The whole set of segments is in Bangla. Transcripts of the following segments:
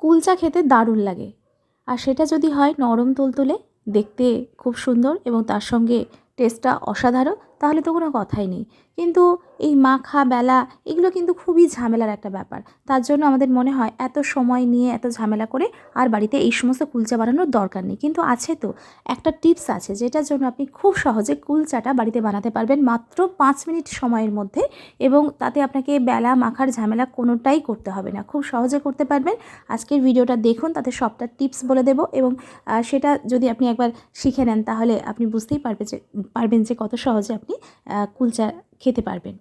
কুলচা খেতে দারুণ লাগে। আর সেটা যদি হয় নরম তুলতুলে, দেখতে খুব সুন্দর এবং তার সঙ্গে টেস্টটা অসাধারণ। তাহলে তো কোনো কথাই নেই। কিন্তু এই মাখা, বেলা এগুলো কিন্তু খুবই ঝামেলার একটা ব্যাপার। তার জন্য আমাদের মনে হয় এত সময় নিয়ে এত ঝামেলা করে আর বাড়িতে এই সমস্ত কুলচা বানানোর দরকার নেই। কিন্তু আছে তো একটা টিপস আছে যেটার জন্য আপনি খুব সহজে কুলচাটা বাড়িতে বানাতে পারবেন মাত্র পাঁচ মিনিট সময়ের মধ্যে এবং তাতে আপনাকে বেলা মাখার ঝামেলা কোনোটাই করতে হবে না। খুব সহজে করতে পারবেন। আজকের ভিডিওটা দেখুন, তাতে সবটা টিপস বলে দেবো এবং সেটা যদি আপনি একবার শিখে নেন তাহলে আপনি বুঝতেই পারবে যে, পারবেন যে কত সহজে আপনি আহ, কুলচা খেতে পারবেন।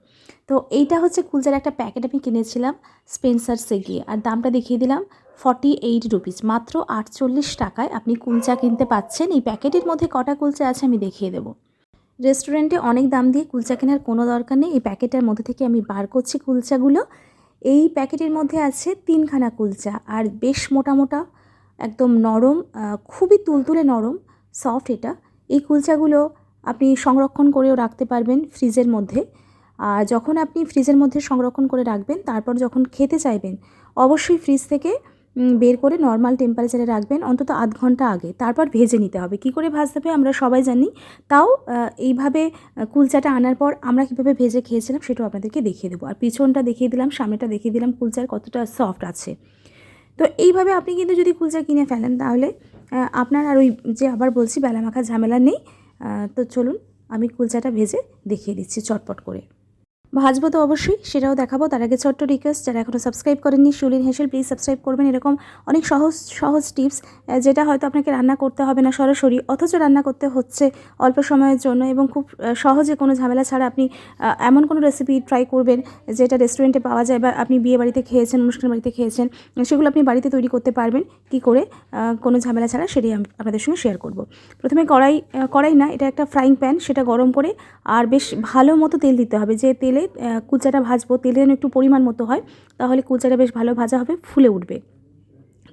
তো এইটা হচ্ছে কুলচার একটা প্যাকেট আমি কিনেছিলাম স্পেন্সার্সে গিয়ে আর দামটা দেখিয়ে দিলাম ফর্টি এইট রুপিস মাত্র আটচল্লিশ টাকায় আপনি কুলচা কিনতে পাচ্ছেন। এই প্যাকেটের মধ্যে কটা কুলচা আছে আমি দেখিয়ে দেবো। রেস্টুরেন্টে অনেক দাম দিয়ে কুলচা কেনার কোনো দরকার নেই। এই প্যাকেটের মধ্যে থেকে আমি বার করছি কুলচাগুলো। এই প্যাকেটের মধ্যে আছে তিনখানা কুলচা আর বেশ মোটা মোটা একদম নরম খুবই তুলতুলে নরম সফট এটা। এই কুলচাগুলো আপনি সংরক্ষণ করেও রাখতে পারবেন ফ্রিজের মধ্যে। আর যখন আপনি ফ্রিজের মধ্যে সংরক্ষণ করে রাখবেন, তারপর যখন খেতে চাইবেন, অবশ্যই ফ্রিজ থেকে বের করে নর্মাল টেম্পারেচারে রাখবেন অন্তত আধ ঘণ্টা আগে। তারপর ভেজে নিতে হবে। কি করে ভাজতে হবে আমরা সবাই জানি। তাও এইভাবে কুলচাটা আনার পর আমরা কীভাবে ভেজে খেয়েছিলাম সেটাও আপনাদেরকে দেখিয়ে দেবো। আর পিছনটা দেখিয়ে দিলাম, সামনেটা দেখিয়ে দিলাম, কুলচার কতটা সফট আছে। তো এইভাবে আপনি কিন্তু যদি কুলচা কিনে ফেলেন, তাহলে আপনার আর ওই যে আবার বলছি, বেলা মাখা ঝামেলা নেই। তো চলুন আমি কুলচাটা ভেজে দেখিয়ে দিচ্ছি চটপট করে। ভাজবো তো অবশ্যই, সেটাও দেখাবো। তার আগে ছোট্ট রিকোয়েস্ট যারা এখনও সাবস্ক্রাইব করেননি শুলিন হেসেল প্লিজ সাবস্ক্রাইব করবেন। এরকম অনেক সহজ সহজ টিপস যেটা হয়তো আপনাকে রান্না করতে হবে না সরাসরি, অথচ রান্না করতে হচ্ছে অল্প সময়ের জন্য এবং খুব সহজে কোনো ঝামেলা ছাড়া আপনি এমন কোনো রেসিপি ট্রাই করবেন, যেটা রেস্টুরেন্টে পাওয়া যায় বা আপনি বিয়ে বাড়িতে খেয়েছেন, অনুষ্ঠান বাড়িতে খেয়েছেন, সেগুলো আপনি বাড়িতে তৈরি করতে পারবেন। কি করে? কোনো ঝামেলা ছাড়া সেটাই আমি, আপনাদের সঙ্গে শেয়ার করব। প্রথমে কড়াই কড়াই না, এটা একটা ফ্রাইং প্যান সেটা গরম করে, আর বেশ ভালো মতো তেল দিতে হবে। যে তেলে আহ, কুচাটা ভাজবো। তেলে যেন একটু পরিমাণ মতো হয় তাহলে কুলচাটা বেশ ভালো ভাজা হবে ফুলে উঠবে।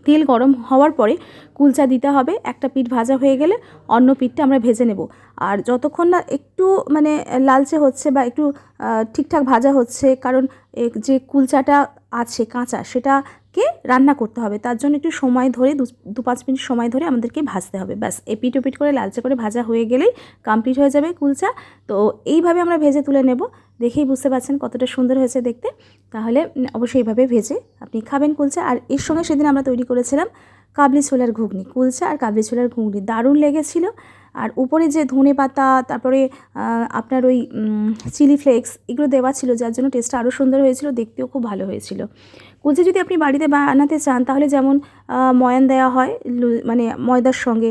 তেল গরম হওয়ার পরে কুলচা দিতে হবে একটা পিঠ ভাজা হয়ে গেলে অন্য পিঠটা আমরা ভেজে নেব। আর যতক্ষণ না একটু মানে লালচে হচ্ছে বা একটু ঠিকঠাক ভাজা হচ্ছে কারণ যে কুলচাটা আছে কাঁচা সেটাকে রান্না করতে হবে। তার জন্য একটু সময় ধরে দু পাঁচ মিনিট সময় ধরে আমাদেরকে ভাজতে হবে ব্যাস। এপিট ওপিট করে লালচে করে ভাজা হয়ে গেলেই কমপ্লিট হয়ে যাবে কুলচা। তো এইভাবে আমরা ভেজে তুলে নেব। দেখেই বুঝতে পারছেন কতটা সুন্দর হয়েছে দেখতে। তাহলে অবশ্যই এইভাবে ভেজে আপনি খাবেন কুলচা। আর এর সঙ্গে সেদিন আমরা তৈরি করেছিলাম কাবলি ছোলার ঘুগনি। কুলচা আর কাবলি ছোলার ঘুগনি দারুণ লেগেছিল। আর উপরে যে ধনে পাতা, তারপরে আপনার ওই চিলি ফ্লেক্স এগুলো দেওয়া ছিল, যার জন্য টেস্টটা আরও সুন্দর হয়েছিল, দেখতেও খুব ভালো হয়েছিল। কুলচা যদি আপনি বাড়িতে বানাতে চান, তাহলে যেমন ময়ান দেওয়া হয় মানে ময়দার সঙ্গে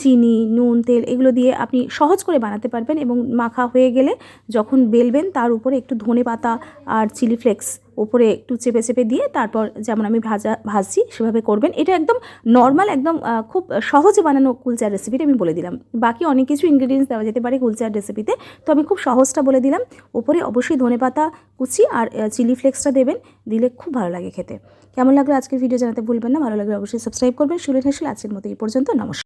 চিনি, নুন, তেল এগুলো দিয়ে আপনি সহজ করে বানাতে পারবেন এবং মাখা হয়ে গেলে যখন বেলবেন তার উপরে একটু ধনে পাতা আর চিলি ফ্লেক্স ওপরে একটু চেপে চেপে দিয়ে তারপর যেমন আমি ভাজা, ভাজছি সেভাবে করবেন। এটা একদম নর্মাল একদম খুব সহজে বানানো কুলচার রেসিপিটা আমি বলে দিলাম। বাকি অনেক কিছু ইনগ্রিডিয়েন্টস দেওয়া যেতে পারে কুলচার রেসিপিতে তো। আমি খুব সহজটা বলে দিলাম। ওপরে অবশ্যই ধনে পাতা কুচি আর চিলি ফ্লেক্সটা দেবেন। দিলে খুব ভালো লাগে খেতে। কেমন লাগল আজকের ভিডিও জানাতে ভুলবেন না। ভালো লাগলে অবশ্যই সাবস্ক্রাইব করবেন। সুরেন হেসেল আজকের মতো এই পর্যন্ত। নমস্কার।